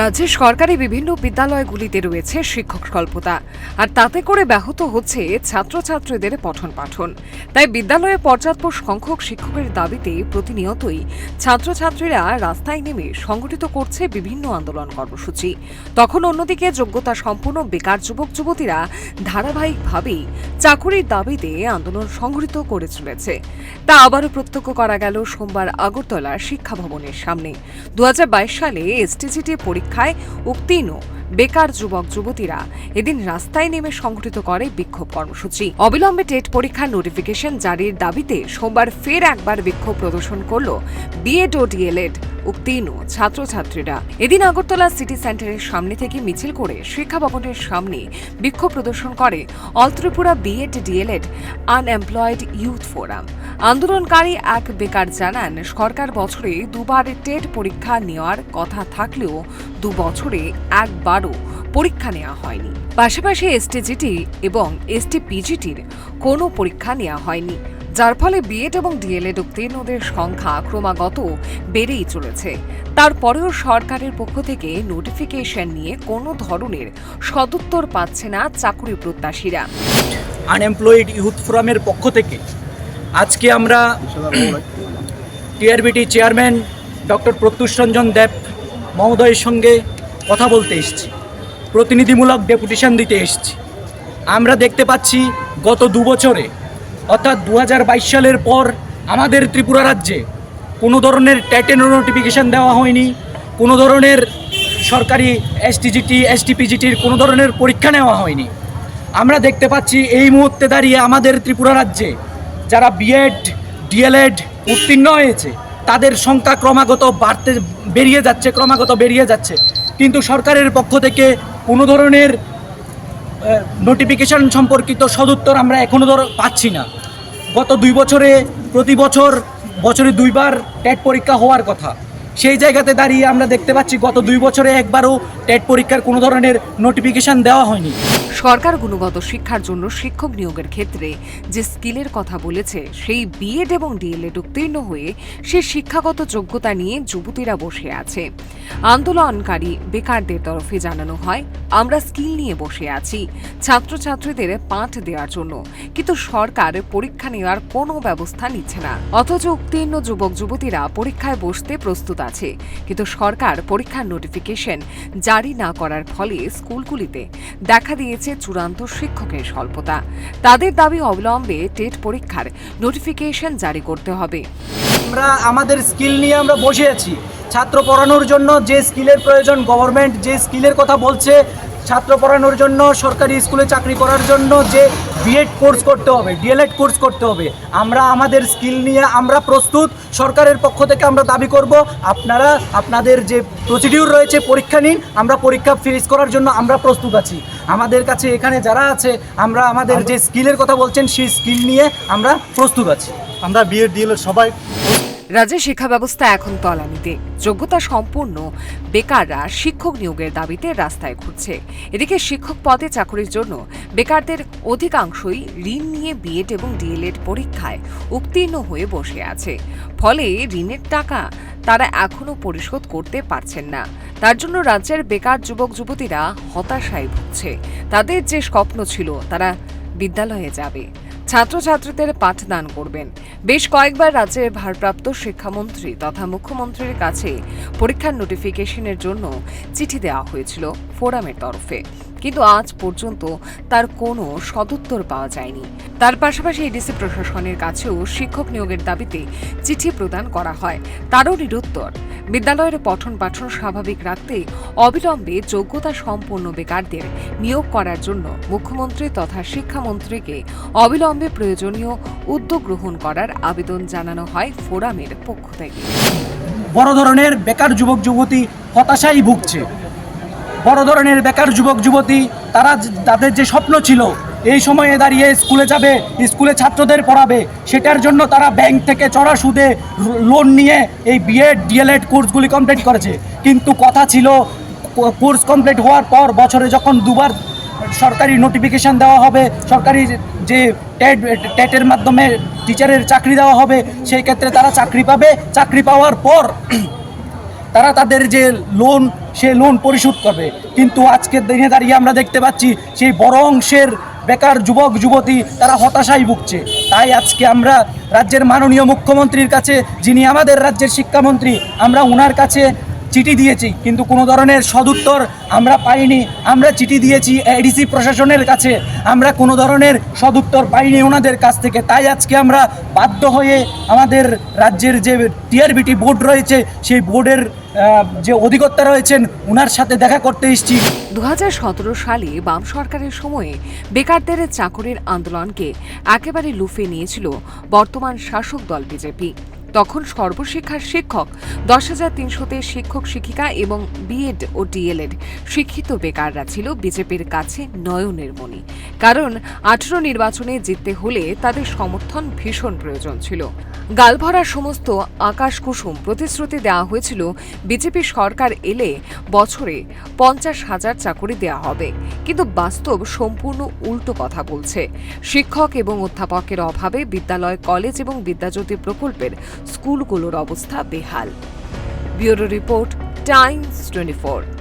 রাজ্যের সরকারি বিভিন্ন বিদ্যালয়গুলিতে রয়েছে শিক্ষক স্বল্পতা, আর তাতে করে ব্যাহত হচ্ছে ছাত্রছাত্রীদের পঠন পাঠন তাই বিদ্যালয়ে পর্যাপ্ত সংখ্যক শিক্ষকের দাবিতে প্রতিনিয়তই ছাত্রছাত্রীরা রাস্তায় নেমে সংগঠিত করছে বিভিন্ন আন্দোলন কর্মসূচি। তখন অন্যদিকে যোগ্যতা সম্পন্ন বেকার যুবক, যুবতীরা ধারাবাহিকভাবেই চাকুরির দাবিতে আন্দোলন সংগঠিত করে চলেছে। তা আবারও প্রত্যক্ষ করা গেল সোমবার আগরতলা শিক্ষা ভবনের সামনে। দু হাজার বাইশ সালে এসটিজিটি পরীক্ষায় উত্তীর্ণ বেকার যুবক, যুবতীরা এদিন রাস্তায় নেমে সংগঠিত করে বিক্ষোভ কর্মসূচি। অবিলম্বে টেট পরীক্ষার নোটিফিকেশন জারির দাবিতে সোমবার ফের একবার বিক্ষোভ প্রদর্শন করল বিএড ও ডিএলএড উত্তীর্ণ ছাত্রছাত্রীরা। এদিন আগরতলা সিটি সেন্টারের সামনে থেকে মিছিল করে শিক্ষা ভবনের সামনে বিক্ষোভ প্রদর্শন করে all Tripura B Ed D El Ed unemployed youth forum আন্দোলনকারী এক বেকার জানান, সরকার বছরে দুবার টেট পরীক্ষা নেওয়ার কথা থাকলেও দু বছরে একবারও পরীক্ষা নেওয়া হয়নি। পাশাপাশি এসটিজিটি এবং এসটি পিজিটির কোনো পরীক্ষা নেওয়া হয়নি যার ফলে বিএড এবং ডিএলএড উত্তীর্ণদের সংখ্যা ক্রমাগত বেড়েই চলেছে। তারপরেও সরকারের পক্ষ থেকে নোটিফিকেশন নিয়ে কোনো ধরনের সদুত্তর পাচ্ছে না চাকুরি প্রত্যাশীরা। আনএমপ্লয়েড ইউথ ফোরামের পক্ষ থেকে আজকে আমরা TRBT chairman doctor Pratyush Ranjan Deb মহোদয়ের সঙ্গে কথা বলতে এসেছি। প্রতিনিধিমূলক ডেপুটেশন দিতে এসেছি। আমরা দেখতে পাচ্ছি গত দু বছরে, অর্থাৎ দু হাজার বাইশ সালের পর আমাদের ত্রিপুরা রাজ্যে কোনো ধরনের ট্যাটেন নোটিফিকেশান দেওয়া হয়নি, কোনো ধরনের সরকারি এসটিজিটি এসটিপিজিটির কোনো ধরনের পরীক্ষা নেওয়া হয়নি। আমরা দেখতে পাচ্ছি এই মুহূর্তে দাঁড়িয়ে আমাদের ত্রিপুরা রাজ্যে যারা বিএড ডিএলএড উত্তীর্ণ হয়েছে তাদের সংখ্যা ক্রমাগত বাড়তে, বেরিয়ে যাচ্ছে, ক্রমাগত বেরিয়ে যাচ্ছে। কিন্তু সরকারের পক্ষ থেকে কোনো ধরনের নোটিফিকেশন সম্পর্কিত সদুত্তর আমরা এখনও ধর পাচ্ছি না। গত দুই বছরে, প্রতি বছর, বছরে দুইবার টেট পরীক্ষা হওয়ার কথা। সেই জায়গাতে দাঁড়িয়ে আমরা দেখতে পাচ্ছি গত দুই বছরে একবারও টেট পরীক্ষার কোনো ধরনের নোটিফিকেশান দেওয়া হয়নি। সরকার গুণগত শিক্ষার জন্য শিক্ষক নিয়োগের ক্ষেত্রে যে স্কিলের কথা বলেছে, সেই বিএড এবং ডিএলএড উত্তীর্ণ হয়ে সে শিক্ষাগত যোগ্যতা নিয়ে যুবতীরা বসে আছে। আন্দোলনকারী বেকারদের তরফে জানানো হয়, আমরা স্কিল নিয়ে বসে আছি, ছাত্রছাত্রীদের পাঠ দেওয়ার জন্য। কিন্তু সরকার পরীক্ষা নেওয়ার কোনো ব্যবস্থা নিচ্ছে না। অথচ উত্তীর্ণ যুবক যুবতীরা পরীক্ষায় বসতে প্রস্তুত আছে। কিন্তু সরকার পরীক্ষার নোটিফিকেশন জারি না করার ফলে স্কুলগুলিতে দেখা দিয়েছে চূড়ান্ত শিক্ষকের স্বল্পতা। তাদের দাবি অবিলম্বে টেট পরীক্ষার নোটিফিকেশন জারি করতে হবে। আমরা আমাদের স্কিল নিয়ে আমরা বসে আছি। ছাত্র পড়ানোর জন্য যে স্কিলের প্রয়োজন গভর্নমেন্ট যে স্কিলের কথা বলছে, ছাত্র পড়ানোর জন্য, সরকারি স্কুলে চাকরি করার জন্য যে বিএড কোর্স করতে হবে ডিএলএড কোর্স করতে হবে, আমরা আমাদের স্কিল নিয়ে আমরা প্রস্তুত, সরকারের পক্ষ থেকে আমরা দাবি করব, আপনারা, আপনাদের যে প্রসিডিউর রয়েছে, পরীক্ষা নিন, আমরা পরীক্ষা ফেস করার জন্য আমরা প্রস্তুত আছি। আমাদের কাছে এখানে যারা আছে আমরা আমাদের যে স্কিলের কথা বলছেন সেই স্কিল নিয়ে আমরা প্রস্তুত আছি। আমরা বিএড ডিএলএড সবাই রাজ্যের শিক্ষা ব্যবস্থা এখন তলানিতে। যোগ্যতা সম্পূর্ণ। বেকাররা শিক্ষক নিয়োগের দাবিতে রাস্তায় ঘুরছে। এদিকে শিক্ষক পদে চাকরির জন্য বেকারদের অধিকাংশই ঋণ নিয়ে বিএড এবং ডিএলএড পরীক্ষায় উত্তীর্ণ হয়ে বসে আছে। ফলে ঋণের টাকা তারা এখনও পরিশোধ করতে পারছেন না। তার জন্য রাজ্যের বেকার যুবক, যুবতীরা হতাশায় ভুগছে। তাদের যে স্বপ্ন ছিল, তারা বিদ্যালয়ে যাবে। ছাত্রছাত্রীদের পাঠদান করবেন। বেশ কয়েকবার রাজ্যের ভারপ্রাপ্ত শিক্ষামন্ত্রী তথা মুখ্যমন্ত্রীর কাছে পরীক্ষার নোটিফিকেশনের জন্য চিঠি দেওয়া হয়েছিল ফোরামের তরফে। কিন্তু আজ পর্যন্ত তার কোনো সদুত্তর পাওয়া যায়নি। তার পাশাপাশি এডিসি প্রশাসনের কাছেও শিক্ষক নিয়োগের দাবিতে চিঠি প্রদান করা হয়। তারও নিরুত্তর। বিদ্যালয়ের পঠন পাঠন স্বাভাবিক রাখতে অবিলম্বে যোগ্যতা সম্পন্ন বেকারদের নিয়োগ করার জন্য মুখ্যমন্ত্রী তথা শিক্ষামন্ত্রীকে অবিলম্বে প্রয়োজনীয় উদ্যোগ গ্রহণ করার আবেদন জানানো হয় ফোরামের পক্ষ থেকে। বড় ধরনের বেকার যুবক যুবতী হতাশাই ভুগছে। বড় ধরনের বেকার যুবক, যুবতী, তারা তাদের যে স্বপ্ন ছিল, এই সময়ে দাঁড়িয়ে স্কুলে যাবে, স্কুলে ছাত্রদের পড়াবে, সেটার জন্য তারা ব্যাংক থেকে চড়া সুদে লোন নিয়ে এই বিএড ডিএলএড কোর্সগুলি কমপ্লিট করেছে। কিন্তু কথা ছিল কোর্স কমপ্লিট হওয়ার পর বছরে যখন দুবার সরকারি নোটিফিকেশন দেওয়া হবে, সরকারি যে টেট টেটের মাধ্যমে টিচারের চাকরি দেওয়া হবে, সেই ক্ষেত্রে তারা চাকরি পাবে। চাকরি পাওয়ার পর তারা তাদের যে লোন সে লোন পরিশোধ করবে। কিন্তু আজকের দিনে দাঁড়িয়ে আমরা দেখতে পাচ্ছি, সেই বড় অংশের বেকার যুবক, যুবতী, তারা হতাশায় ভুগছে। তাই আজকে আমরা রাজ্যের মাননীয় মুখ্যমন্ত্রীর কাছে, যিনি আমাদের রাজ্যের শিক্ষামন্ত্রী, আমরা ওনার কাছে চিঠি দিয়েছি, কিন্তু কোনো ধরনের সদুত্তর আমরা পাইনি। আমরা চিঠি দিয়েছি এডিসি প্রশাসনের কাছে। আমরা কোনো ধরনের সদুত্তর পাইনি ওনাদের কাছ থেকে। তাই আজকে আমরা বাধ্য হয়ে আমাদের রাজ্যের যে টিআরবিটি বোর্ড রয়েছে, সেই বোর্ডের যে অধিকর্তা রয়েছেন ওনার সাথে দেখা করতে এসেছি। দু হাজার সতেরো সালে বাম সরকারের সময়ে বেকারদের চাকরির আন্দোলনকে একেবারে লুফে নিয়েছিল বর্তমান শাসক দল বিজেপি। তখন সর্বশিক্ষার শিক্ষক, দশ হাজার তিনশোতে শিক্ষক শিক্ষিকা এবং বিএড ও ডিএলএড শিক্ষিত বেকাররা ছিল বিজেপির কাছে নয়নের মণি। কারণ আঠেরো নির্বাচনে জিততে হলে তাদের সমর্থন ভীষণ প্রয়োজন ছিল। গালভরা সমস্ত আকাশ কুসুম প্রতিশ্রুতি দেওয়া হয়েছিল, বিজেপি সরকার এলে বছরে পঞ্চাশ হাজার চাকরি দেওয়া হবে। কিন্তু বাস্তব সম্পূর্ণ উল্টো কথা বলছে। শিক্ষক এবং অধ্যাপকের অভাবে বিদ্যালয়, কলেজ এবং বিদ্যাজ্যোতি প্রকল্পের স্কুলগুলোর অবস্থা বেহাল। Bureau report Times twenty